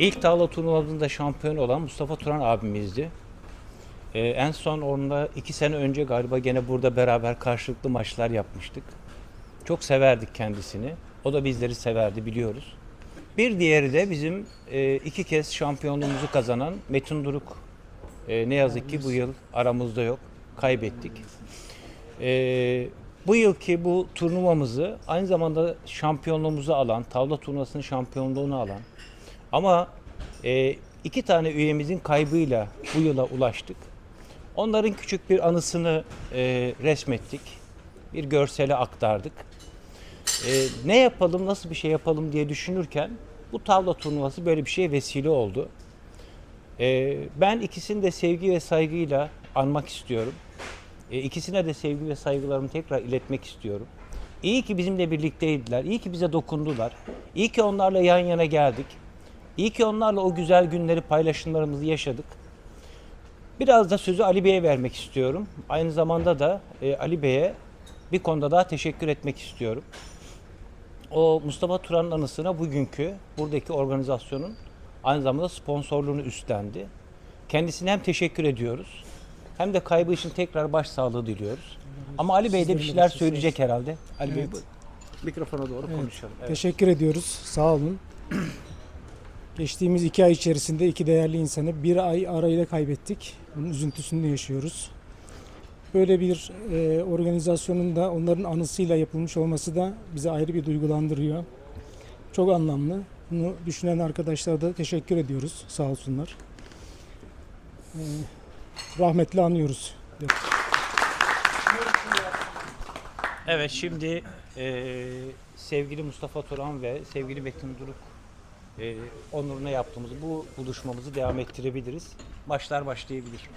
İlk tavla turnuvasında şampiyon olan Mustafa Turan abimizdi. Ee, en son onunla iki sene önce galiba gene burada beraber karşılıklı maçlar yapmıştık. Çok severdik kendisini. O da bizleri severdi biliyoruz. Bir diğeri de bizim e, iki kez şampiyonluğumuzu kazanan Metin Duruk. E, ne yazık ki bu yıl aramızda yok. Kaybettik. E, bu yılki bu turnuvamızı aynı zamanda şampiyonluğumuzu alan, tavla turnuvasının şampiyonluğunu alan ama e, iki tane üyemizin kaybıyla bu yıla ulaştık. Onların küçük bir anısını e, resmettik. Bir görsele aktardık. E, ne yapalım, nasıl bir şey yapalım diye düşünürken bu tavla turnuvası böyle bir şeye vesile oldu. E, ben ikisini de sevgi ve saygıyla anmak istiyorum. E, ikisine de sevgi ve saygılarımı tekrar iletmek istiyorum. İyi ki bizimle birlikteydiler. İyi ki bize dokundular. İyi ki onlarla yan yana geldik. İyi ki onlarla o güzel günleri, paylaşımlarımızı yaşadık. Biraz da sözü Ali Bey'e vermek istiyorum. Aynı zamanda da e, Ali Bey'e bir konuda daha teşekkür etmek istiyorum. O Mustafa Turan'ın anısına bugünkü buradaki organizasyonun aynı zamanda sponsorluğunu üstlendi. Kendisine hem teşekkür ediyoruz hem de kaybı için tekrar başsağlığı diliyoruz. Ama Ali Bey de bir şeyler söyleyecek herhalde. Ali Bey Evet. mikrofona doğru Evet. konuşalım. Evet. Teşekkür ediyoruz. Sağ olun. Geçtiğimiz iki ay içerisinde iki değerli insanı bir ay arayla kaybettik. Bunun üzüntüsünü yaşıyoruz. Böyle bir e, organizasyonun da onların anısıyla yapılmış olması da bizi ayrı bir duygulandırıyor. Çok anlamlı. Bunu düşünen arkadaşlara da teşekkür ediyoruz. Sağ olsunlar. E, rahmetle anıyoruz. Evet şimdi e, sevgili Mustafa Turan ve sevgili Metin Duruk e, onuruna yaptığımız bu buluşmamızı devam ettirebiliriz. Maçlar başlayabilir.